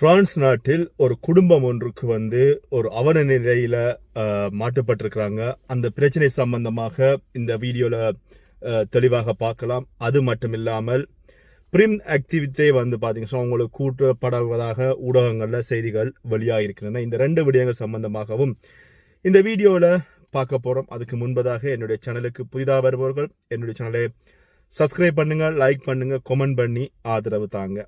France நாட்டில் ஒரு குடும்பம் ஒன்றுக்கு வந்து ஒரு அவன நிலையில மாட்டுப்பட்டிருக்கிறாங்க அந்த பிரச்சனை சம்பந்தமாக இந்த வீடியோவில் தெளிவாக பார்க்கலாம். அது மட்டும் இல்லாமல் பிரிம் ஆக்டிவிட்டே வந்து பார்த்தீங்கன்னா அவங்களுக்கு கூட்டப்படுவதாக ஊடகங்களில் செய்திகள் வெளியாகிருக்கின்றன இந்த ரெண்டு விடயங்கள் சம்பந்தமாகவும் இந்த வீடியோவில் பார்க்க போகிறோம் அதுக்கு முன்பதாக என்னுடைய சேனலுக்கு புதிதாக வருபவர்கள் என்னுடைய சேனலை சப்ஸ்கிரைப் பண்ணுங்கள் லைக் பண்ணுங்கள் கமெண்ட் பண்ணி ஆதரவு தாங்க.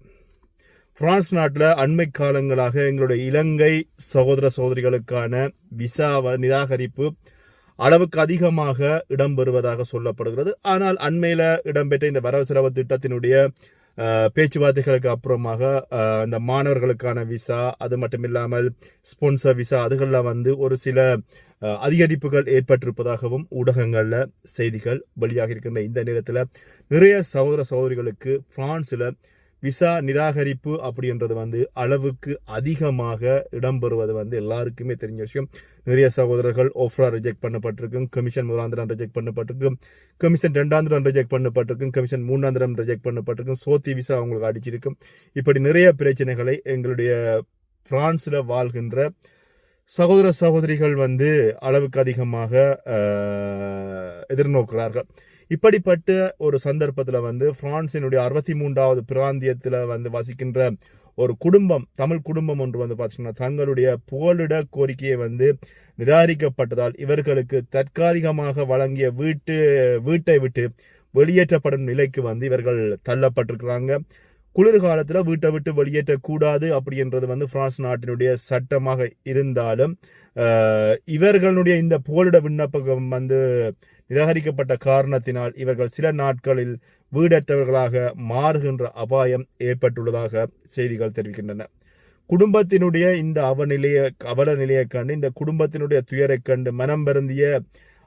பிரான்ஸ் நாட்டில் அண்மை காலங்களாக எங்களுடைய இலங்கை சகோதர சகோதரிகளுக்கான விசா நிராகரிப்பு அளவுக்கு அதிகமாக இடம்பெறுவதாக சொல்லப்படுகிறது. ஆனால் அண்மையில் இடம்பெற்ற இந்த வரவு செலவு திட்டத்தினுடைய பேச்சுவார்த்தைகளுக்கு அப்புறமாக இந்த மாணவர்களுக்கான விசா அது மட்டும் இல்லாமல் ஸ்பான்சர் விசா அதுகளில் வந்து ஒரு சில அதிகரிப்புகள் ஏற்பட்டிருப்பதாகவும் ஊடகங்களில் செய்திகள் வெளியாக இருக்கின்ற இந்த நேரத்தில் நிறைய சகோதர சகோதரிகளுக்கு பிரான்ஸில் விசா நிராகரிப்பு அப்படின்றது வந்து அளவுக்கு அதிகமாக இடம்பெறுவது வந்து எல்லாருக்குமே தெரிஞ்ச விஷயம். நிறைய சகோதரர்கள் ஓஃப்ரா ரிஜெக்ட் பண்ணப்பட்டிருக்கும் கமிஷன் முதலாந்திரம் ரிஜெக்ட் பண்ணப்பட்டிருக்கும் கமிஷன் ரெண்டாந்திரம் ரிஜெக்ட் பண்ணப்பட்டிருக்கும் கமிஷன் மூணாந்திரம் ரிஜெக்ட் பண்ணப்பட்டிருக்கும் சோத்தி விசா அவங்களுக்கு அடிச்சிருக்கும். இப்படி நிறைய பிரச்சனைகளை எங்களுடைய பிரான்ஸில் வாழ்கின்ற சகோதர சகோதரிகள் வந்து அளவுக்கு அதிகமாக எதிர்நோக்குகிறார்கள். இப்படிப்பட்ட ஒரு சந்தர்ப்பத்தில் வந்து பிரான்சினுடைய அறுபத்தி மூன்றாவது பிராந்தியத்தில் வந்து வசிக்கின்ற ஒரு குடும்பம் தமிழ் குடும்பம் ஒன்று வந்து பார்த்தீங்கன்னா தங்களுடைய புகலிட கோரிக்கையை வந்து நிராகரிக்கப்பட்டதால் இவர்களுக்கு தற்காலிகமாக வழங்கிய வீட்டு வீட்டை விட்டு வெளியேற்றப்படும் நிலைக்கு வந்து இவர்கள் தள்ளப்பட்டிருக்கிறாங்க. குளிர்காலத்தில் வீட்டை விட்டு வெளியேற்றக்கூடாது அப்படின்றது வந்து பிரான்ஸ் நாட்டினுடைய சட்டமாக இருந்தாலும் இவர்களுடைய இந்த புகலிட விண்ணப்பம் வந்து நிராகரிக்கப்பட்ட காரணத்தினால் இவர்கள் சில நாட்களில் வீடற்றவர்களாக மாறுகின்ற அபாயம் ஏற்பட்டுள்ளதாக செய்திகள் தெரிவிக்கின்றன. குடும்பத்தினுடைய இந்த அவநிலைய அவல நிலையை கண்டு இந்த குடும்பத்தினுடைய துயரை கண்டு மனம் வருந்திய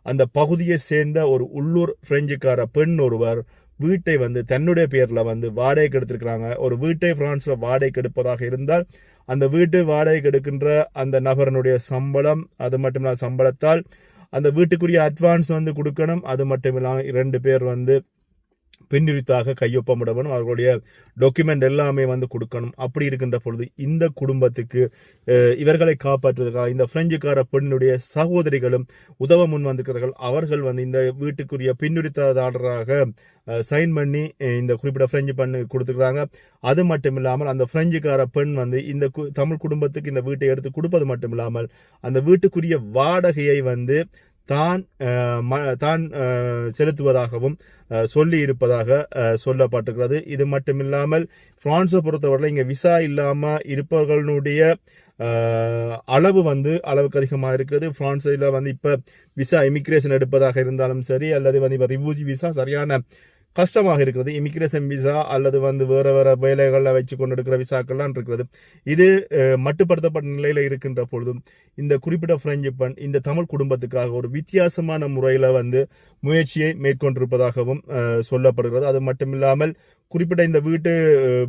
அந்த பகுதியை சேர்ந்த ஒரு உள்ளூர் பிரெஞ்சுக்கார பெண் ஒருவர் வீட்டை வந்து தன்னுடைய பேரில் வந்து வாடகைக்கு எடுத்திருக்கிறாங்க. ஒரு வீட்டை பிரான்ஸில் வாடகைக்கு எடுப்பதாக இருந்தால் அந்த வீட்டு வாடகைக்கு எடுக்கின்ற அந்த நபரனுடைய சம்பளம் அது மட்டும் இல்லாமல் சம்பளத்தால் அந்த வீட்டுக்குரிய அட்வான்ஸ் வந்து கொடுக்கணும். அது மட்டும் இல்லாமல் இரண்டு பேர் வந்து பின்னிறுத்தாக கையொப்பமிடணும் அவர்களுடைய டாக்குமெண்ட் எல்லாமே வந்து கொடுக்கணும். அப்படி இருக்கின்ற பொழுது இந்த குடும்பத்துக்கு இவர்களை காப்பாற்றுவதற்காக இந்த பிரெஞ்சுக்கார பெண்ணுடைய சகோதரிகளும் உதவ முன் வந்திருக்கிறார்கள். அவர்கள் வந்து இந்த வீட்டுக்குரிய பின்னுரித்தாளராக சைன் பண்ணி இந்த குறிப்பிட்ட பிரெஞ்சு பெண்ணு கொடுத்துருக்காங்க அது மட்டும் இல்லாமல் அந்த பிரெஞ்சுக்கார பெண் வந்து இந்த கு- தமிழ் குடும்பத்துக்கு இந்த வீட்டை எடுத்து கொடுப்பது மட்டும் இல்லாமல் அந்த வீட்டுக்குரிய வாடகையை வந்து தான் ம- தான் செலுத்துவதாகவும் சொல்லி இருப்பதாக சொல்லப்பட்டிருக்கிறது. இது மட்டும் இல்லாமல் பிரான்ஸை பொறுத்தவரையில் இங்கே விசா இல்லாமல் இருப்பவர்களுடைய அளவு வந்து அளவுக்கு அதிகமாக இருக்கிறது பிரான்ஸில் வந்து இப்போ விசா இமிக்ரேஷன் எடுப்பதாக இருந்தாலும் சரி அல்லது வந்து இப்போ ரிவூஜி விசா சரியான கஷ்டமாக இருக்கிறது. இமிக்ரேஷன் விசா அல்லது வந்து வேறு வேறு வேலைகளில் வச்சு கொண்டு எடுக்கிற விசாக்கள்லாம் இருக்கிறது. இது மட்டுப்படுத்தப்பட்ட நிலையில் இருக்கின்ற பொழுதும் இந்த குறிப்பிட்ட பிரெஞ்சு பெண் இந்த தமிழ் குடும்பத்துக்காக ஒரு வித்தியாசமான முறையில் வந்து முயற்சியை மேற்கொண்டிருப்பதாகவும் சொல்லப்படுகிறது. அது மட்டும் இல்லாமல் குறிப்பிட்ட இந்த வீட்டு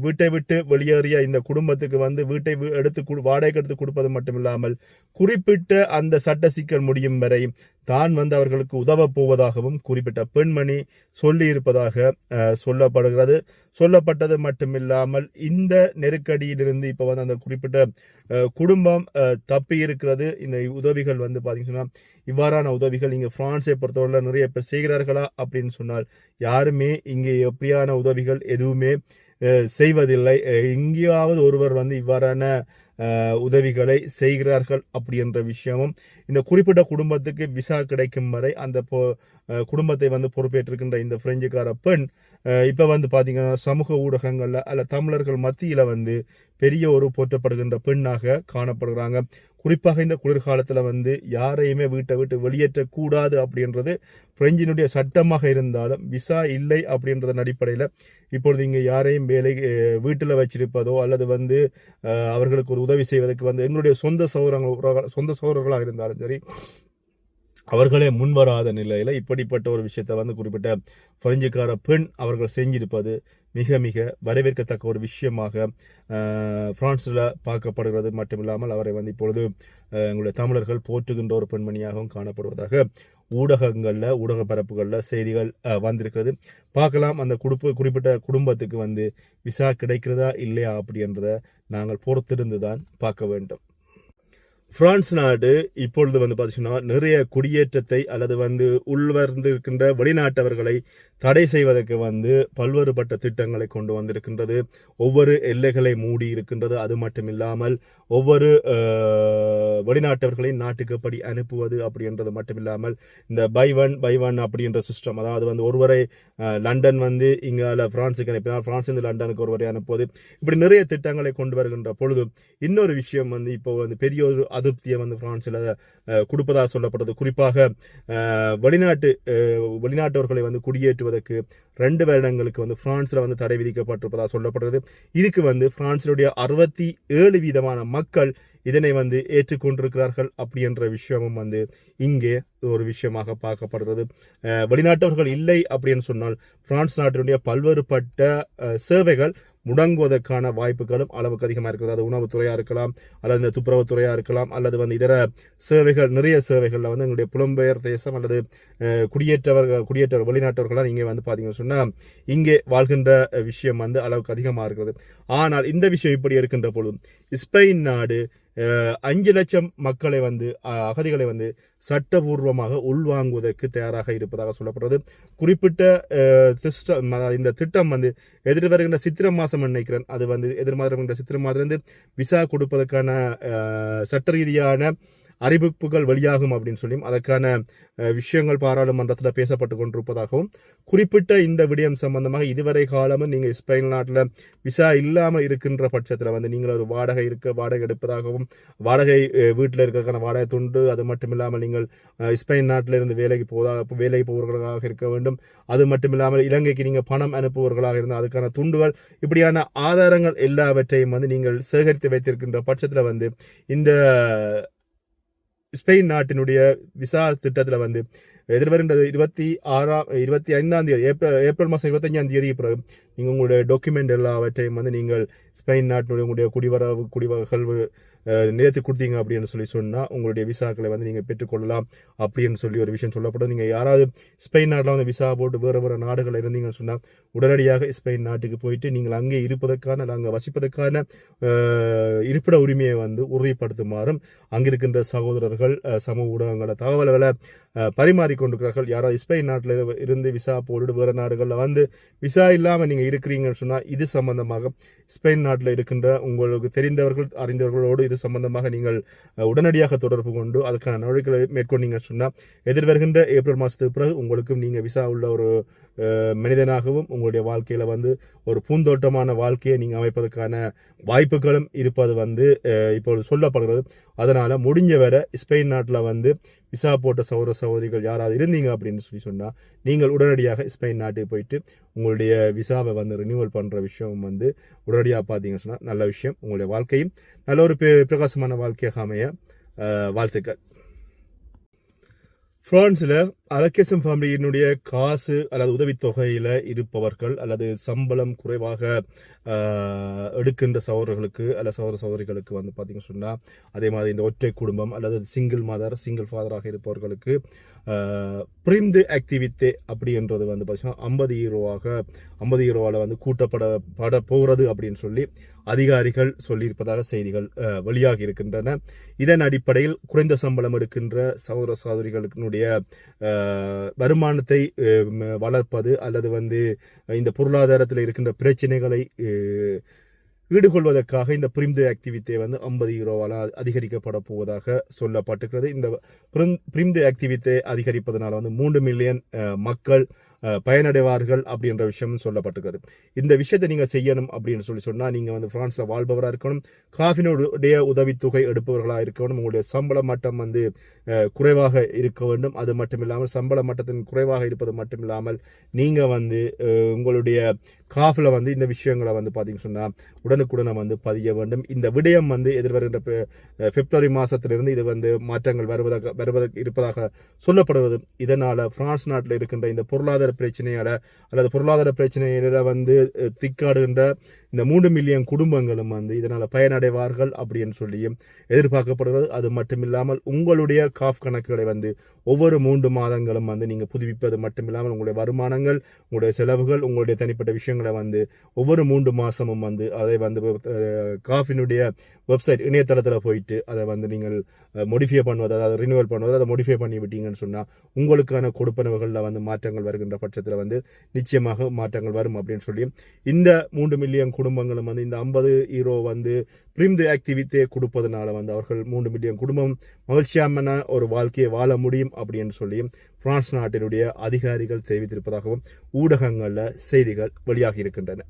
வீட்டை விட்டு வெளியேறிய இந்த குடும்பத்துக்கு வந்து வீட்டை எடுத்து கொடு- வாடகைக்கு எடுத்து கொடுப்பது மட்டும் இல்லாமல் குறிப்பிட்ட அந்த சட்ட சிக்கல் முடியும் வரை தான் வந்து அவர்களுக்கு உதவப் போவதாகவும் குறிப்பிட்ட பெண்மணி சொல்லி இருப்பதாக சொல்லப்படுகிறது. சொல்லப்பட்டது மட்டுமில்லாமல் இந்த நெருக்கடியிலிருந்து இப்போ வந்து அந்த குறிப்பிட்ட குடும்பம் தப்பி இருக்கிறது இந்த உதவிகள் வந்து பார்த்தீங்கன்னா இவ்வாறான உதவிகள் இங்கே ஃப்ரான்ஸை பொறுத்தவரை நிறைய பேர் செய்கிறார்களா அப்படின்னு சொன்னால் யாருமே இங்கே எப்படியான உதவிகள் எதுவுமே செய்வதில்லை. எங்கேயாவது ஒருவர் வந்து இவ்வாறான உதவிகளை செய்கிறார்கள் அப்படி என்ற விஷயமும் இந்த குறிப்பிட்ட குடும்பத்துக்கு விசா கிடைக்கும் வரை அந்த பொ- குடும்பத்தை வந்து பொறுப்பேற்றிருக்கின்ற இந்த பிரெஞ்சுக்கார பெண் இப்போ வந்து பார்த்தீங்கன்னா சமூக ஊடகங்களில் அல்ல தமிழர்கள் மத்தியில் வந்து பெரிய ஒரு போற்றப்படுகின்ற பெண்ணாக காணப்படுகிறாங்க குறிப்பாக இந்த குளிர்காலத்தில் வந்து யாரையுமே வீட்டை விட்டு வெளியேற்றக்கூடாது அப்படின்றது பிரெஞ்சினுடைய சட்டமாக இருந்தாலும் விசா இல்லை அப்படின்றதன் அடிப்படையில் இப்பொழுது இங்கே யாரையும் வேலை வீட்டில் வச்சிருப்பதோ அல்லது வந்து அவர்களுக்கு ஒரு உதவி செய்வதற்கு வந்து எங்களுடைய சொந்த சௌரங்கள் சொந்த சௌரர்களாக இருந்தாலும் சரி அவர்களே முன்வராத நிலையில் இப்படிப்பட்ட ஒரு விஷயத்தை வந்து குறிப்பிட்ட பிரெஞ்சுக்கார பெண் அவர்கள் செஞ்சிருப்பது மிக மிக வரவேற்கத்தக்க ஒரு விஷயமாக அஹ், பார்க்கப்படுகிறது. மட்டுமில்லாமல் அவரை வந்து இப்பொழுது எங்களுடைய தமிழர்கள் போற்றுகின்ற ஒரு பெண்மணியாகவும் காணப்படுவதாக ஊடகங்களில் ஊடக பரப்புகளில் செய்திகள் வந்திருக்கிறது. பார்க்கலாம் அந்த குடும்ப குறிப்பிட்ட குடும்பத்துக்கு வந்து விசா கிடைக்கிறதா இல்லையா அப்படின்றத நாங்கள் பொறுத்திருந்து தான் பார்க்க வேண்டும். பிரான்ஸ் நாடு இப்பொழுது வந்து பார்த்தீங்கன்னா நிறைய குடியேற்றத்தை அல்லது வந்து உள்வர்ந்திருக்கின்ற வெளிநாட்டவர்களை தடை செய்வதற்கு வந்து பல்வேறுபட்ட திட்டங்களை கொண்டு வந்திருக்கின்றது. ஒவ்வொரு எல்லைகளை மூடி இருக்கின்றது. அது மட்டும் இல்லாமல் ஒவ்வொரு வெளிநாட்டவர்களை நாட்டுக்கு படி அனுப்புவது அப்படின்றது மட்டும் இல்லாமல் இந்த by one by one system system அதாவது வந்து ஒருவரை லண்டன் வந்து இங்கே பிரான்ஸுக்கு அனுப்பினால் பிரான்ஸ் இருந்து லண்டனுக்கு ஒருவரை அனுப்புவது. இப்படி நிறைய திட்டங்களை கொண்டு வருகின்ற பொழுது இன்னொரு விஷயம் வந்து இப்போ வந்து பெரிய ஒரு அதிருப்தியை வந்து பிரான்ஸில் கொடுப்பதாக சொல்லப்பட்டது குறிப்பாக வெளிநாட்டு வெளிநாட்டவர்களை வந்து குடியேற்றுவதற்கு ரெண்டு வருடங்களுக்கு வந்து பிரான்ஸில் வந்து தடை விதிக்கப்பட்டிருப்பதாக சொல்லப்படுறது இதுக்கு வந்து பிரான்சினுடைய அறுபத்தி ஏழு வீதமான மக்கள் இதனை வந்து ஏற்றுக்கொண்டிருக்கிறார்கள் அப்படி என்ற விஷயமும் வந்து இங்கே ஒரு விஷயமாக பார்க்கப்படுறது வெளிநாட்டவர்கள் இல்லை அப்படின்னு சொன்னால் பிரான்ஸ் நாட்டினுடைய பல்வேறுபட்ட சேவைகள் முடங்குவதற்கான வாய்ப்புகளும் அளவுக்கு அதிகமாக இருக்கிறது அது உணவுத்துறையாக இருக்கலாம் அல்லது இந்த துப்புரவுத்துறையாக இருக்கலாம் அல்லது வந்து இதர சேவைகள் நிறைய சேவைகளில் வந்து எங்களுடைய புலம்பெயர் தேசம் அல்லது குடியேற்றவர்கள் குடியேற்றவர் வெளிநாட்டவர்களாக இங்கே வந்து பார்த்தீங்கன்னு சொன்னால் இங்கே வாழ்கின்ற விஷயம் வந்து அளவுக்கு அதிகமாக இருக்கிறது ஆனால் இந்த விஷயம் இப்படி இருக்கின்ற பொழுது ஸ்பெயின் நாடு அஞ்சு லட்சம் மக்களை வந்து அகதிகளை வந்து சட்டபூர்வமாக உள்வாங்குவதற்கு தயாராக இருப்பதாக சொல்லப்படுறது. குறிப்பிட்ட சிஸ்டம் இந்த திட்டம் வந்து எதிர்வருகின்ற சித்திரை மாதம் நினைக்கிறேன். அது வந்து எதிர்மாறுகின்ற சித்திரை மாதம் விசா கொடுப்பதற்கான சட்ட ரீதியான அறிவிப்புகள் வெளியாகும் அப்படின்னு சொல்லியும் அதற்கான விஷயங்கள் பாராளுமன்றத்தில் பேசப்பட்டு கொண்டிருப்பதாகவும் குறிப்பிட்ட இந்த விடயம் சம்பந்தமாக இதுவரை காலமும் நீங்கள் ஸ்பெயின் நாட்டில் விசா இல்லாமல் இருக்கின்ற பட்சத்தில் வந்து நீங்கள் ஒரு வாடகை இருக்க வாடகை எடுப்பதாகவும் வாடகை வீட்டில் இருக்கிறதுக்கான வாடகை துண்டு அது மட்டும் இல்லாமல் நீங்கள் ஸ்பெயின் நாட்டில் இருந்து வேலைக்கு போவதா வேலைக்கு போவர்களாக இருக்க வேண்டும். அது மட்டும் இல்லாமல் இலங்கைக்கு நீங்கள் பணம் அனுப்புபவர்களாக இருந்தால் அதுக்கான துண்டுகள் இப்படியான ஆதாரங்கள் எல்லாவற்றையும் வந்து நீங்கள் சேகரித்து வைத்திருக்கின்ற பட்சத்தில் வந்து இந்த ஸ்பெயின் நாட்டினுடைய விசா திட்டத்தில் வந்து எதிர்வருகின்ற இருபத்தி ஆறாம் இருபத்தி ஐந்தாம் தேதி ஏப்ரல் ஏப்ரல் மாதம் இருபத்தஞ்சாம் தேதி பிறகு நீங்கள் உங்களுடைய டாக்குமெண்ட் எல்லாவற்றையும் வந்து நீங்கள் ஸ்பெயின் நாட்டினுடைய உங்களுடைய குடிவரவு குடிவகல்வு நேற்று கொடுத்தீங்க அப்படின்னு சொல்லி சொன்னால் உங்களுடைய விசாக்களை வந்து நீங்கள் பெற்றுக்கொள்ளலாம் அப்படின்னு சொல்லி ஒரு விஷயம் சொல்லப்படும். நீங்கள் யாராவது ஸ்பெயின் நாட்டில் வந்து விசா போட்டு வேறு வேறு நாடுகளில் இருந்தீங்கன்னு சொன்னால் உடனடியாக ஸ்பெயின் நாட்டுக்கு போயிட்டு நீங்கள் அங்கே இருப்பதற்கான அல்ல அங்கே வசிப்பதற்கான இருப்பிட உரிமையை வந்து உறுதிப்படுத்துமாறும் அங்கிருக்கின்ற சகோதரர்கள் சமூக ஊடகங்களை தகவல்களை பரிமாறிக்கொண்டிருக்கிறார்கள். யாராவது ஸ்பெயின் நாட்டில் இருந்து விசா போட்டுட்டு வேறு நாடுகளில் வந்து விசா இல்லாமல் நீங்கள் இருக்கிறீங்கன்னு சொன்னால் இது சம்பந்தமாக ஸ்பெயின் நாட்டில் இருக்கின்ற உங்களுக்கு தெரிந்தவர்கள் அறிந்தவர்களோடு இது சம்பந்தமாக நீங்கள் உடனடியாக தொடர்பு கொண்டு அதுக்கான நடவடிக்கைகளை மேற்கொண்டீங்க சொன்னால் எதிர்வருகின்ற ஏப்ரல் மாதத்துக்கு பிறகு உங்களுக்கும் நீங்கள் விசா உள்ள ஒரு மனிதனாகவும் உங்களுடைய வாழ்க்கையில் வந்து ஒரு பூந்தோட்டமான வாழ்க்கையை நீங்கள் அமைப்பதற்கான வாய்ப்புகளும் இருப்பது வந்து இப்போது இப்பொழுது சொல்லப்படுகிறது. அதனால் முடிஞ்ச வரை ஸ்பெயின் நாட்டில் வந்து விசா போட்ட சௌர சகோதரிகள் யாராவது இருந்தீங்க அப்படின்னு சொல்லி சொன்னால் நீங்கள் உடனடியாக ஸ்பெயின் நாட்டுக்கு போயிட்டு உங்களுடைய விசாவை வந்து ரினியூவல் பண்ணுற விஷயம் வந்து உடனடியாக பார்த்தீங்கன்னு சொன்னால் நல்ல விஷயம். உங்களுடைய வாழ்க்கையும் நல்ல ஒரு பிரகாசமான வாழ்க்கையாக அமைய வாழ்த்துக்கள். ஃப்ரான்ஸில் அலக்கேசம் ஃபேமிலியினுடைய காசு அல்லது உதவித்தொகையில் இருப்பவர்கள் அல்லது சம்பளம் குறைவாக எடுக்கின்ற சகோதரர்களுக்கு அல்ல சகோதர சகோதரிகளுக்கு வந்து பார்த்திங்கன்னு சொன்னால் அதே மாதிரி இந்த ஒற்றை குடும்பம் அல்லது சிங்கிள் மதர் சிங்கிள் ஃபாதராக இருப்பவர்களுக்கு பிரிந்து ஆக்டிவித்தே அப்படின்றது வந்து பார்த்தீங்கன்னா ஐம்பது ஈரோவாக ஐம்பது ஈரோவால் வந்து கூட்டப்பட பட போகிறது அப்படின்னு சொல்லி அதிகாரிகள் சொல்லியிருப்பதாக செய்திகள் அஹ், வெளியாகி இருக்கின்றன. இதன் அடிப்படையில் குறைந்த சம்பளம் எடுக்கின்ற சகோதர சகோதரிகளுடைய வருமானத்தை வளர்ப்பது அல்லது வந்து இந்த பொருளாதாரத்தில் இருக்கின்ற பிரச்சனைகளை ஈடுகொள்வதற்காக இந்த பிரிம்து ஆக்டிவிட்டியை வந்து ஐம்பது யூரோவால் அதிகரிக்கப்பட போவதாக சொல்லப்பட்டிருக்கிறது. இந்த பிரிம்து ஆக்டிவிட்டியை அதிகரிப்பதனால் வந்து மூன்று மில்லியன் மக்கள் பயனடைவார்கள் அப்படின்ற விஷயம் சொல்லப்பட்டிருக்கிறது. இந்த விஷயத்தை நீங்கள் செய்யணும் அப்படின்னு சொல்லி சொன்னால் நீங்கள் வந்து ஃப்ரான்ஸில் வாழ்பவராக இருக்கணும். காஃபினுடைய உதவித்தொகை எடுப்பவர்களாக இருக்கணும். உங்களுடைய சம்பள மட்டம் வந்து குறைவாக இருக்க வேண்டும். அது மட்டும் இல்லாமல் சம்பள மட்டத்தின் குறைவாக இருப்பது மட்டும் இல்லாமல் நீங்கள் வந்து உங்களுடைய காஃபில் வந்து இந்த விஷயங்களை வந்து பார்த்தீங்கன்னு சொன்னால் உடனுக்குடனே வந்து பதிய வேண்டும். இந்த விடயம் வந்து எதிர்வருகின்ற பிப்ரவரி மாதத்திலிருந்து இது வந்து மாற்றங்கள் வருவதாக வருவதற்கு இருப்பதாக சொல்லப்படுவது. இதனால் பிரான்ஸ் நாட்டில் இருக்கின்ற இந்த பொருளாதார பிரச்சனையால அல்லது பொருளாதார பிரச்சனையில வந்து திக்காடுகின்ற இந்த மூன்று மில்லியன் குடும்பங்களும் வந்து இதனால் பயனடைவார்கள் அப்படின்னு சொல்லியும் எதிர்பார்க்கப்படுகிறது. அது மட்டுமில்லாமல் உங்களுடைய காஃப் கணக்குகளை வந்து ஒவ்வொரு மூன்று மாதங்களும் வந்து நீங்கள் புதுப்பிப்பது மட்டுமில்லாமல் உங்களுடைய வருமானங்கள் உங்களுடைய செலவுகள் உங்களுடைய தனிப்பட்ட விஷயங்களை வந்து ஒவ்வொரு மூன்று மாதமும் வந்து அதை வந்து காஃபினுடைய வெப்சைட் இணையதளத்தில் போயிட்டு அதை வந்து நீங்கள் மோடிஃபை பண்ணுவது அதாவது ரினியூவல் பண்ணுவது அதை மோடிஃபை பண்ணி விட்டீங்கன்னு சொன்னால் உங்களுக்கான கொடுப்பனவுகளில் வந்து மாற்றங்கள் வருகின்ற பட்சத்தில் வந்து நிச்சயமாக மாற்றங்கள் வரும் அப்படின்னு சொல்லி இந்த மூன்று மில்லியன் குடும்பங்களும் வந்து இந்த ஐம்பது ஈரோ வந்து பிரிம்து ஆக்டிவிட்டியை கொடுப்பதனால வந்து அவர்கள் மூன்று மில்லியன் குடும்பம் மகிழ்ச்சியான ஒரு வாழ்க்கையை வாழ முடியும் அப்படின்னு சொல்லி பிரான்ஸ் நாட்டினுடைய அதிகாரிகள் தெரிவித்திருப்பதாகவும் ஊடகங்களில் செய்திகள் வெளியாகி இருக்கின்றன.